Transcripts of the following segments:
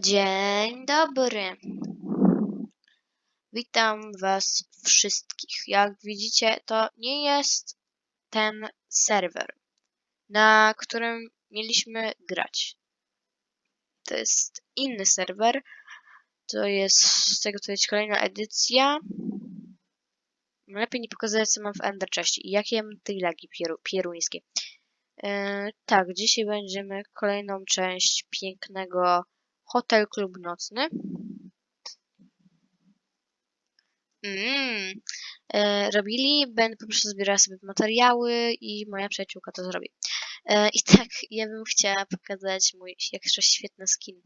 Dzień dobry. Witam Was wszystkich. Jak widzicie, to nie jest ten serwer, na którym mieliśmy grać. To jest inny serwer. To jest z tego to jest kolejna edycja. Lepiej nie pokazać, co mam w Ender i jakie mam tej lagi pieru, pieruńskie. Yy, tak, dzisiaj będziemy kolejną część pięknego Hotel Klub Nocny. Mm. E, robili, będę po prostu zbierała sobie materiały i moja przyjaciółka to zrobi. E, I tak, ja bym chciała pokazać mój jakże świetny skin.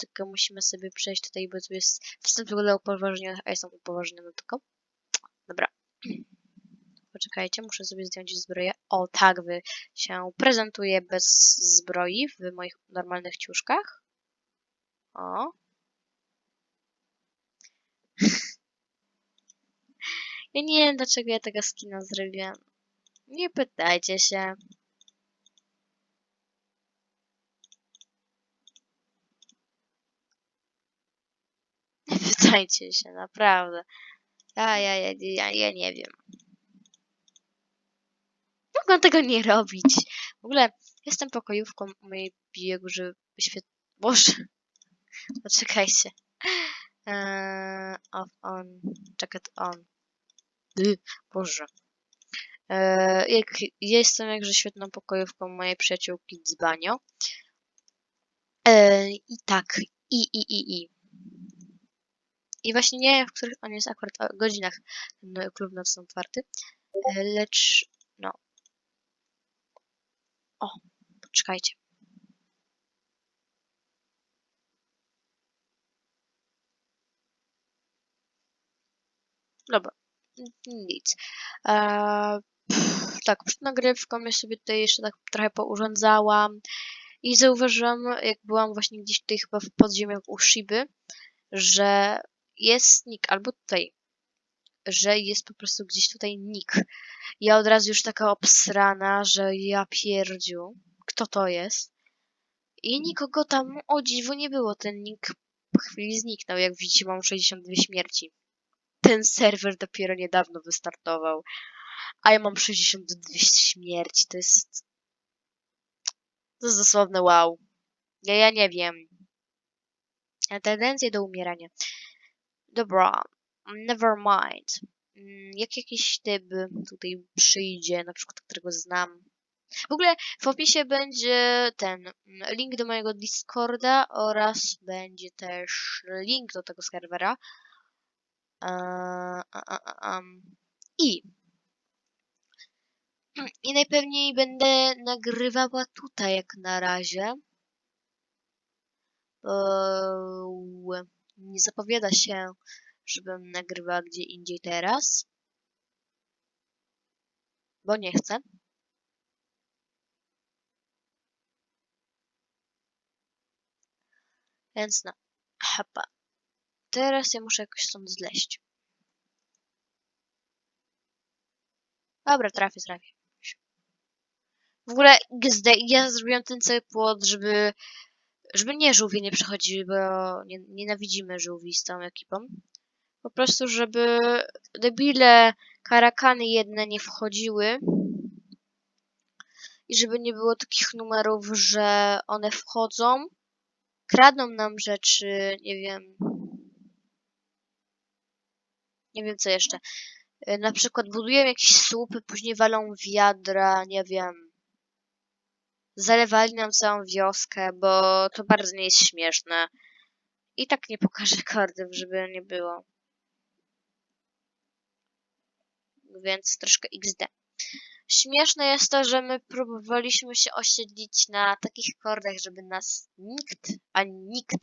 Tylko musimy sobie przejść tutaj, bo tu jest wstęp dla upoważnionych, a jestem upoważniona tylko. Dobra. Poczekajcie, muszę sobie zdjąć zbroję. O, tak wy się prezentuje bez zbroi w moich normalnych ciuszkach. O. Ja nie wiem, dlaczego ja tego skina zrobiłam. Nie pytajcie się. Nie pytajcie się, naprawdę. Ja, ja, ja, ja, ja nie wiem. Mogłam tego nie robić. W ogóle jestem pokojówką mojej biegły świet... Boże. Poczekajcie. Eee, off on. Jacket on. Y, Boże. Eee, jak, jestem jakże świetną pokojówką mojej przyjaciółki Dzbanio. Eee, I tak. I, i, i, i. I właśnie nie wiem, w których on jest akurat o godzinach ten klub nocny otwarty. E, Lecz, no. O, poczekajcie. Dobra, nic. Eee, pff, tak, przed nagrywką ja sobie tutaj jeszcze tak trochę pourządzałam i zauważyłam, jak byłam właśnie gdzieś tutaj chyba w podziemiach u Shiby, że jest nick, albo tutaj, że jest po prostu gdzieś tutaj nick. Ja od razu już taka obsrana, że ja pierdziu, kto to jest? I nikogo tam, o dziwo, nie było. Ten nick po chwili zniknął. Jak widzicie, mam 62 śmierci. Ten serwer dopiero niedawno wystartował, a ja mam 62 śmierci. To jest... To jest dosłowne wow. Ja, ja nie wiem. Ja tendencje do umierania. Dobra, never mind. Mm, Jak jakiś typ tutaj przyjdzie, na przykład którego znam. W ogóle w opisie będzie ten mm, link do mojego Discorda oraz będzie też link do tego serwera. I i najpewniej będę nagrywała tutaj jak na razie. Eee, nie zapowiada się, żebym nagrywała gdzie indziej teraz. Bo nie chcę. Więc no, hapa. Teraz ja muszę jakoś stąd zleść. Dobra, trafię, trafię. W ogóle GSD, ja zrobiłam ten cały płot, żeby żeby nie żółwie nie przechodziły, bo nie, nienawidzimy żółwi z całą ekipą. Po prostu, żeby debile, karakany jedne nie wchodziły i żeby nie było takich numerów, że one wchodzą, kradną nam rzeczy, nie wiem, nie wiem co jeszcze. Y, Na przykład budują jakieś słupy, później walą wiadra, nie wiem. Zalewali nam całą wioskę, bo to bardzo nie jest śmieszne. I tak nie pokażę kordów, żeby nie było. Więc troszkę XD. Śmieszne jest to, że my próbowaliśmy się osiedlić na takich kordach, żeby nas nikt, ani nikt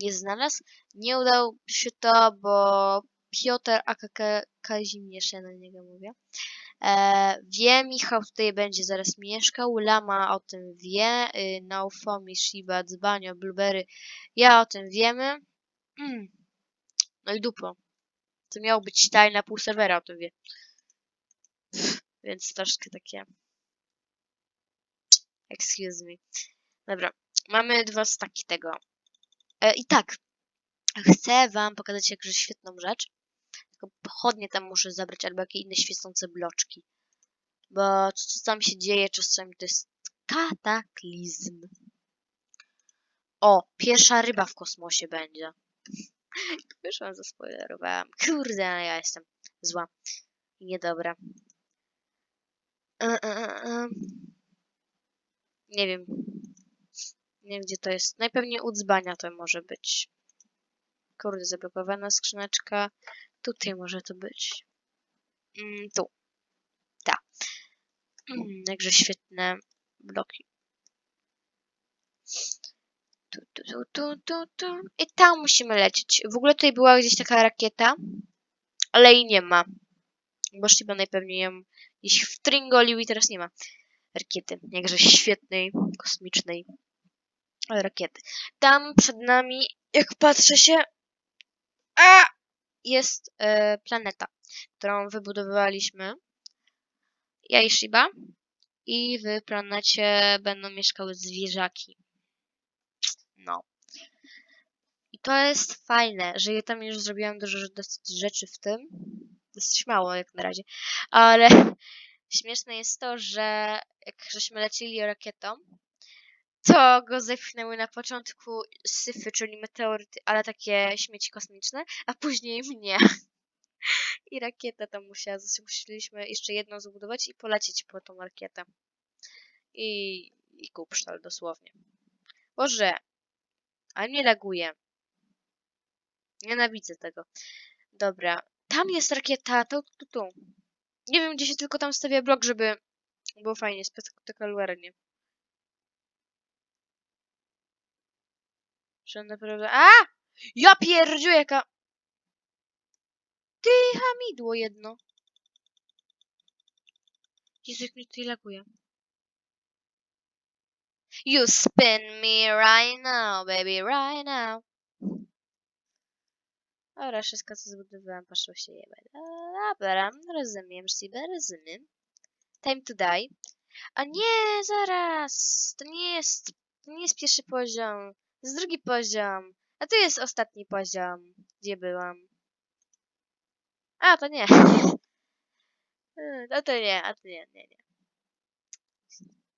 nie znalazł. Nie udało się to, bo Piotr AKK Kazimierz, ja na niego mówię. E, wie, Michał tutaj będzie zaraz mieszkał, Lama o tym wie, y, Naofomi, Shiba, Dzbanio, Blueberry, ja o tym wiemy. Mm. No i dupo. To miało być tajna pół serwera o tym wie. Więc troszkę takie... Excuse me. Dobra, mamy dwa staki tego. E, I tak, chcę wam pokazać jakże świetną rzecz. Tylko pochodnie tam muszę zabrać, albo jakieś inne świecące bloczki. Bo co tam się dzieje czasami, to jest kataklizm. O, pierwsza ryba w kosmosie będzie. Już wam zaspoilerowałam. Kurde, ale ja jestem zła niedobra. E, e, e. Nie wiem. Nie wiem, gdzie to jest. Najpewniej u dzbania to może być. Kurde, zablokowana skrzyneczka. Tutaj może to być. Mm, tu. Ta. Mm, jakże świetne bloki. Tu, tu, tu, tu, tu, tu. I tam musimy lecieć. W ogóle tutaj była gdzieś taka rakieta, ale jej nie ma. Bo Shiba najpewniej ją gdzieś wtringolił i teraz nie ma rakiety. Jakże świetnej, kosmicznej rakiety. Tam przed nami, jak patrzę się, a jest e, planeta, którą wybudowaliśmy. Ja i Shiba. I w planecie będą mieszkały zwierzaki. No. I to jest fajne, że ja tam już zrobiłam dużo dosyć rzeczy w tym. Dosyć mało jak na razie. Ale śmieszne jest to, że jak żeśmy lecieli rakietą, to go zepchnęły na początku syfy, czyli meteoryty, ale takie śmieci kosmiczne, a później mnie. I rakietę tam musiała, musieliśmy jeszcze jedną zbudować i polecieć po tą rakietę. I, i kupsztal dosłownie. Boże, ale mnie laguje. Nienawidzę tego. Dobra, tam jest rakieta, tu, tu, tu. Nie wiem, gdzie się tylko tam stawia blok, żeby było fajnie, spektakularnie. Że naprawdę... A! Ja pierdziu, jaka... Ty hamidło jedno. Jak mnie tutaj laguje. You spin me right now, baby, right now. Dobra, wszystko co zbudowałem poszło się jebać. Dobra, rozumiem, Shiba, rozumiem. Time to die. A nie, zaraz! To nie jest, to nie jest pierwszy poziom. Jest drugi poziom. A tu jest ostatni poziom, gdzie byłam. A, to nie. Hmm, A to nie, a to nie, nie, nie.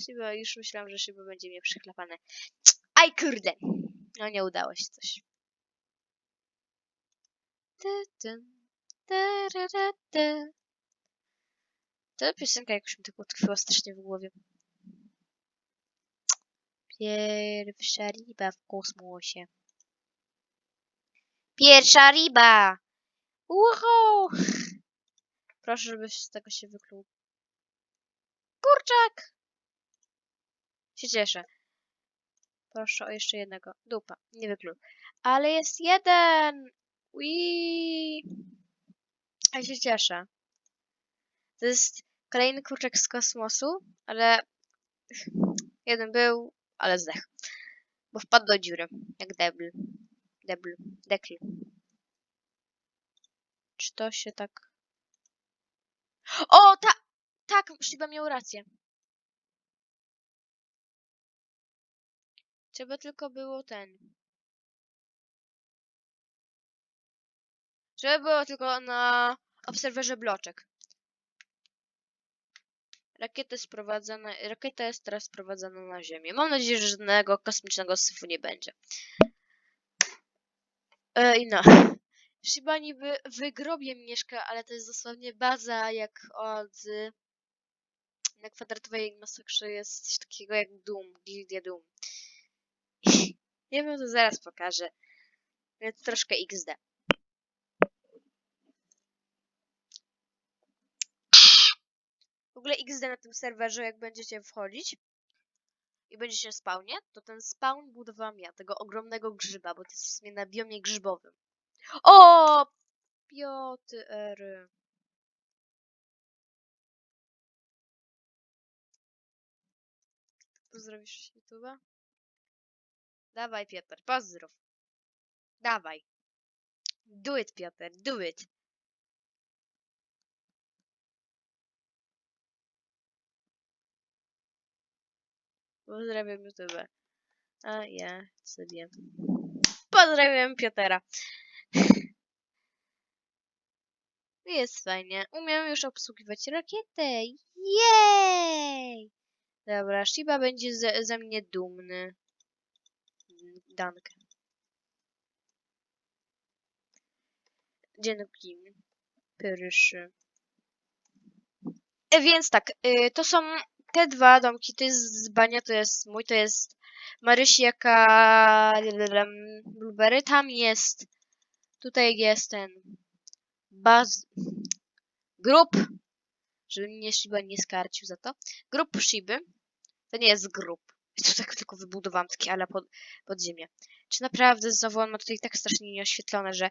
Shiba, już myślałam, że Shiba będzie mnie przechlapane. Aj, kurde! No nie udało się coś. Ta piosenka jakoś mi tak utkwiła strasznie w głowie. Pierwsza riba w kosmosie. Pierwsza riba! Uhu! Proszę, żeby z tego się wykluł. Kurczak! Się cieszę. Proszę o jeszcze jednego. Dupa. Nie wykluł. Ale jest jeden! Ui. Ja się cieszę. To jest kolejny kurczak z kosmosu, ale jeden był, ale zdech. Bo wpadł do dziury, jak debl. Debl. Dekl. Czy to się tak... O, ta... Tak, Shiba miał rację. Trzeba tylko było ten... Żeby było tylko na obserwerze bloczek. Rakieta jest sprowadzana, rakieta jest teraz sprowadzana na Ziemię. Mam nadzieję, że żadnego kosmicznego syfu nie będzie. E, I no. Shiba niby w grobie mieszka, ale to jest dosłownie baza jak od... Na kwadratowej masakrze jest coś takiego jak Doom, Gildia Doom. Nie wiem, to zaraz pokażę. Więc troszkę XD. W ogóle XD na tym serwerze, jak będziecie wchodzić i będziecie spawnie, to ten spawn budowałam ja, tego ogromnego grzyba, bo to jest w sumie na biomie grzybowym. O! Piotr. Pozdrowisz YouTube'a? Dawaj, Piotr, pozdrów. Dawaj. Do it, Piotr, do it. Pozdrawiam YouTube. A ja sobie Pozdrawiam Piotera. Jest fajnie. Umiem już obsługiwać rakietę. Jej! Dobra, Shiba będzie ze, ze mnie dumny. Dankę. Dzięki. Pyryszy. E, Więc tak, y, to są te dwa domki. To jest z Bania, to jest mój, to jest Marysi, jaka Blueberry. Tam jest, tutaj jest ten baz, grup, żeby mnie Shiba nie skarcił za to. Grup Shiby. To nie jest grup. To tak tylko wybudowałam takie ale pod, podziemie. Czy naprawdę znowu on ma tutaj tak strasznie nieoświetlone, że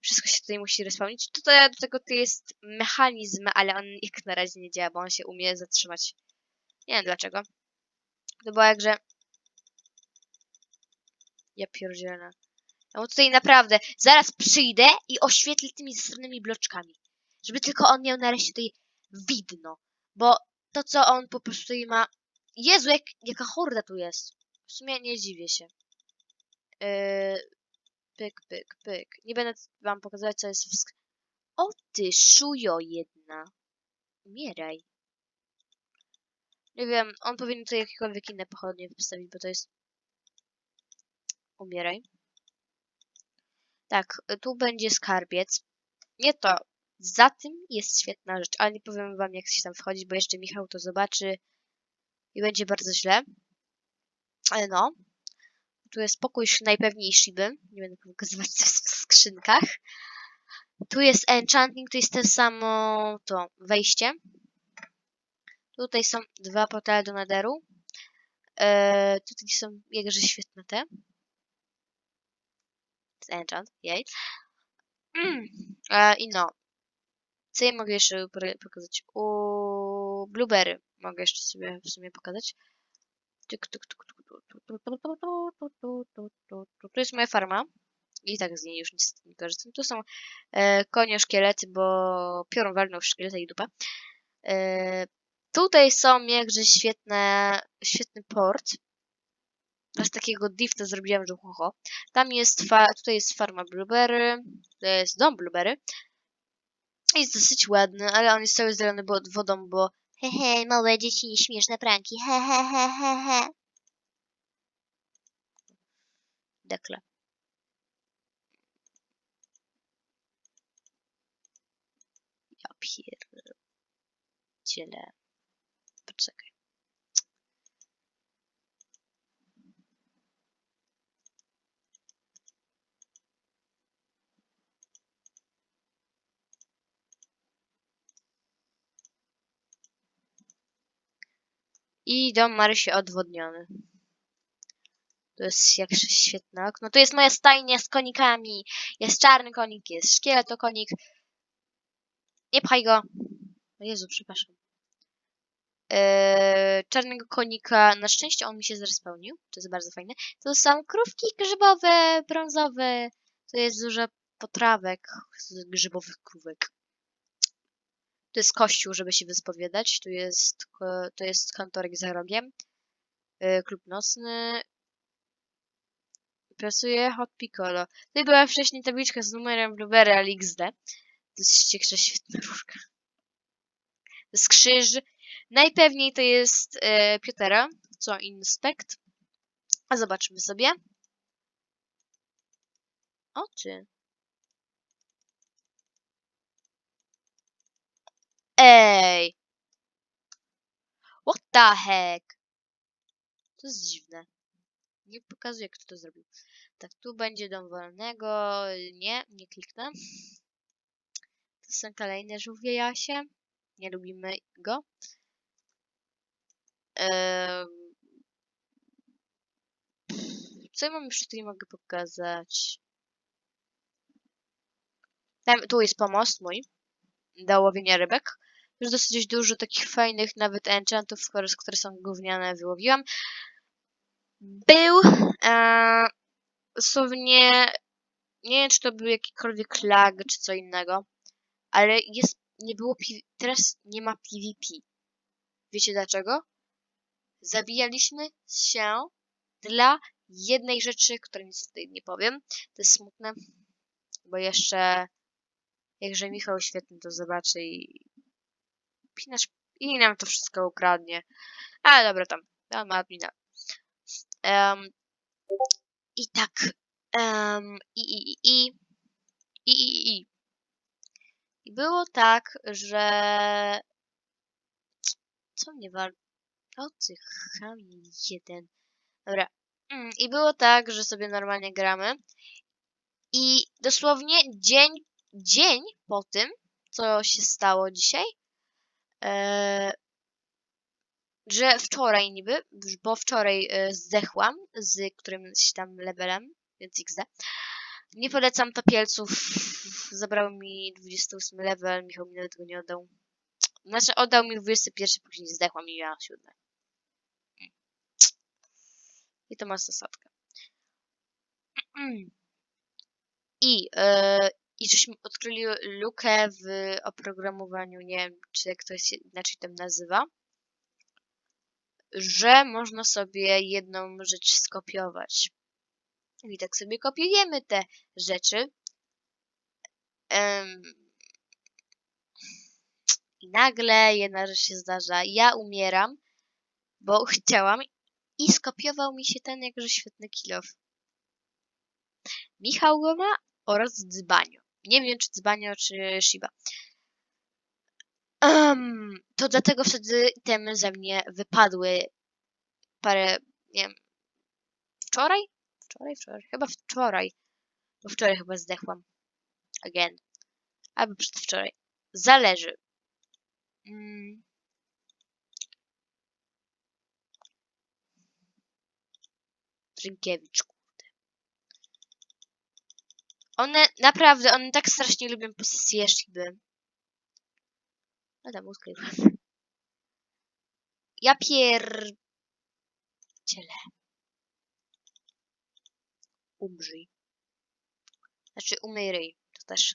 wszystko się tutaj musi respawnić. Tutaj do tego to jest mechanizm, ale on jak na razie nie działa, bo on się umie zatrzymać. Nie wiem dlaczego. To była jak, że... Ja pierdzielę. No bo tutaj naprawdę zaraz przyjdę i oświetlę tymi zasadnymi bloczkami. Żeby tylko on miał nareszcie tutaj widno. Bo to, co on po prostu tutaj ma... Jezu, jak, jaka horda tu jest. W sumie nie dziwię się. Yy, pyk, pyk, pyk. Nie będę wam pokazywać, co jest w. O ty, szujo jedna. Umieraj. Nie wiem, on powinien tutaj jakiekolwiek inne pochodnie wystawić, bo to jest... Umieraj. Tak, tu będzie skarbiec. Nie to. Za tym jest świetna rzecz, ale nie powiem wam, jak się tam wchodzić, bo jeszcze Michał to zobaczy i będzie bardzo źle. Ale no. Tu jest pokój najpewniej Shiby. Nie będę pokazywać, co jest w skrzynkach. Tu jest enchanting, to jest to samo to wejście. Tutaj są dwa portale do naderu tutaj są jakże świetne te. Enchant, jej. Mm. I no. Co ja mogę jeszcze pokazać? U Blueberry mogę jeszcze sobie w sumie pokazać. Tu jest moja farma. I tak z niej już nic nie korzystam. Tu są e, konie, szkielety, bo piorun walnął w szkieleta i dupa. E, tutaj są jakże świetne, świetny port. Z takiego diffta zrobiłam, że ho. Tam jest, tutaj jest farma Blueberry, to jest dom Blueberry. Jest dosyć ładny, ale on jest cały zalany wodą, bo hehe, małe dzieci, nieśmieszne pranki, he he he he he. Dekle. Ja pierdzielę. Poczekaj. I dom Marysi odwodniony. To jest jakże świetne okno. To jest moja stajnia z konikami. Jest czarny konik, jest szkieletokonik. Nie pchaj go. O Jezu, przepraszam. Eee, czarnego konika. Na szczęście on mi się zrespełnił. To jest bardzo fajne. To są krówki grzybowe, brązowe. To jest dużo potrawek z grzybowych krówek. To jest kościół, żeby się wyspowiadać. Tu jest, to jest kantorek za rogiem. Eee, klub nocny. Pracuje Hot Piccolo. Tutaj była wcześniej tabliczka z numerem Blueberry LXD. To jest jeszcze świetna różka. To jest krzyż. Najpewniej to jest e, Piotera, co inspekt. A zobaczmy sobie. Oczy. Ej! What the heck? To jest dziwne. Nie pokazuje, kto to zrobił. Tak, tu będzie dom wolnego. Nie, nie kliknę. To są kolejne żółwie jasie. Nie lubimy go. Co ja jeszcze tutaj mogę pokazać? Tam, tu jest pomost mój. Do łowienia rybek. Już dosyć dużo takich fajnych nawet enchantów, które, są gówniane, wyłowiłam. Był e, dosłownie nie wiem, czy to był jakikolwiek lag, czy co innego, ale jest, nie było, teraz nie ma PvP. Wiecie dlaczego? Zabijaliśmy się dla jednej rzeczy, której niestety nie powiem. To jest smutne, bo jeszcze jakże Michał świetny to zobaczy i pinasz i nam to wszystko ukradnie. Ale dobra, tam, tam admina. Em, I tak, em, i, i, i, i, i, i, i. I było tak, że... Co mnie wal... O ty jeden. Dobra. Mm, I było tak, że sobie normalnie gramy. I dosłownie dzień, dzień po tym, co się stało dzisiaj, e, że wczoraj niby, bo wczoraj e, zdechłam z którymś tam levelem, więc XD. Nie polecam topielców. Zabrał mi 28 level, Michał mi nawet tego nie oddał. Znaczy oddał mi 21, później zdechłam i miałam 7. I to ma zasadkę. I, e, I żeśmy odkryli lukę w oprogramowaniu, nie wiem, czy to się inaczej tam nazywa, że można sobie jedną rzecz skopiować. I tak sobie kopiujemy te rzeczy. I nagle jedna rzecz się zdarza. Ja umieram, bo chciałam i skopiował mi się ten jakże świetny kilof. Michał go ma oraz Dzbanio. Nie wiem, czy Dzbanio, czy Shiba. Em, to dlatego wtedy temy ze mnie wypadły parę, nie wiem, wczoraj? Wczoraj, wczoraj, chyba wczoraj. Bo wczoraj chyba zdechłam. Again. Albo przedwczoraj. Zależy. Mm. Rynkiewicz, kurde. One, naprawdę, one tak strasznie lubią posesję Shiby. No tam uskrywa. Ja pier... Ciele. Umrzyj. Znaczy umyj ryj. To też.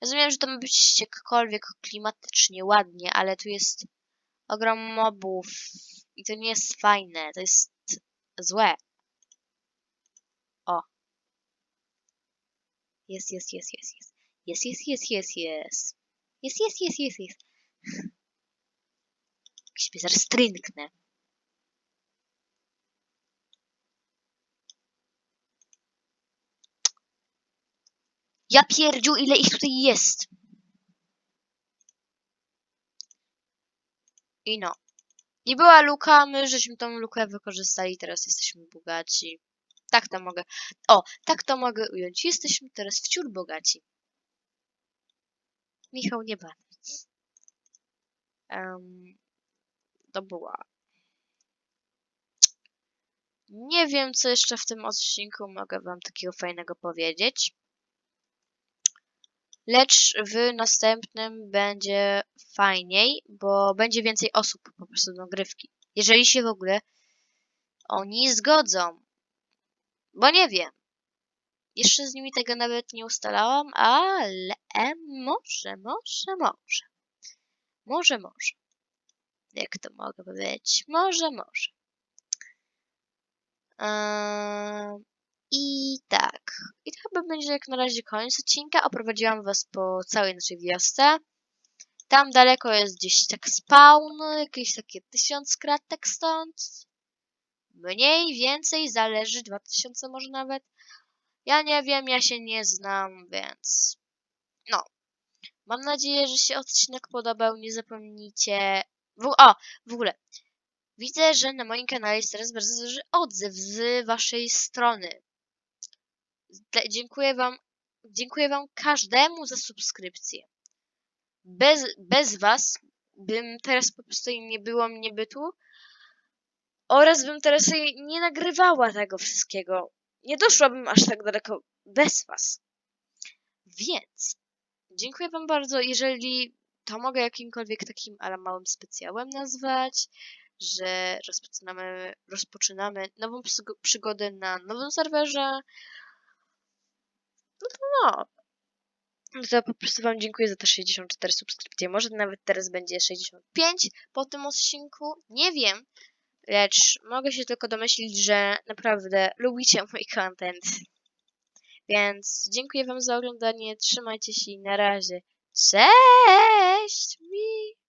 Rozumiem, że to ma być jakkolwiek klimatycznie, ładnie, ale tu jest ogrom mobów i to nie jest fajne, to jest złe. O. Jest, jest, jest, jest, jest. Jest, jest, jest, jest, jest. Jest, jest, jest, jest, jest. Siebie zaraz trynknę. Ja pierdziu, ile ich tutaj jest. I no. Nie była luka, my żeśmy tą lukę wykorzystali, teraz jesteśmy bogaci. Tak to mogę. O, tak to mogę ująć. Jesteśmy teraz wciul bogaci. Michał nie bardzo. Um, to była. Nie wiem, co jeszcze w tym odcinku mogę wam takiego fajnego powiedzieć. Lecz w następnym będzie fajniej, bo będzie więcej osób po prostu do grywki. Jeżeli się w ogóle oni zgodzą. Bo nie wiem. Jeszcze z nimi tego nawet nie ustalałam, ale może, może, może. Może, może. Jak to mogę powiedzieć? Może, może. Eee, I tak. I to chyba będzie jak na razie koniec odcinka. Oprowadziłam was po całej naszej wiosce. Tam daleko jest gdzieś tak spawn, jakieś takie tysiąc kratek stąd. Mniej, więcej, zależy, 2000 może nawet. Ja nie wiem, ja się nie znam, więc no. Mam nadzieję, że się odcinek podobał. Nie zapomnijcie. W, o, w ogóle. Widzę, że na moim kanale jest teraz bardzo duży odzew z waszej strony. Dziękuję wam, dziękuję wam każdemu za subskrypcję. Bez, bez was bym teraz po prostu nie było mnie bytu oraz bym teraz nie nagrywała tego wszystkiego. Nie doszłabym aż tak daleko bez was. Więc dziękuję wam bardzo. Jeżeli to mogę jakimkolwiek takim ale małym specjałem nazwać, że rozpoczynamy, rozpoczynamy nową przygodę na nowym serwerze. No to no. No to po prostu Wam dziękuję za te 64 subskrypcje. Może nawet teraz będzie 65 po tym odcinku. Nie wiem. Lecz mogę się tylko domyślić, że naprawdę lubicie mój content. Więc dziękuję Wam za oglądanie. Trzymajcie się i na razie. Cześć! Mi.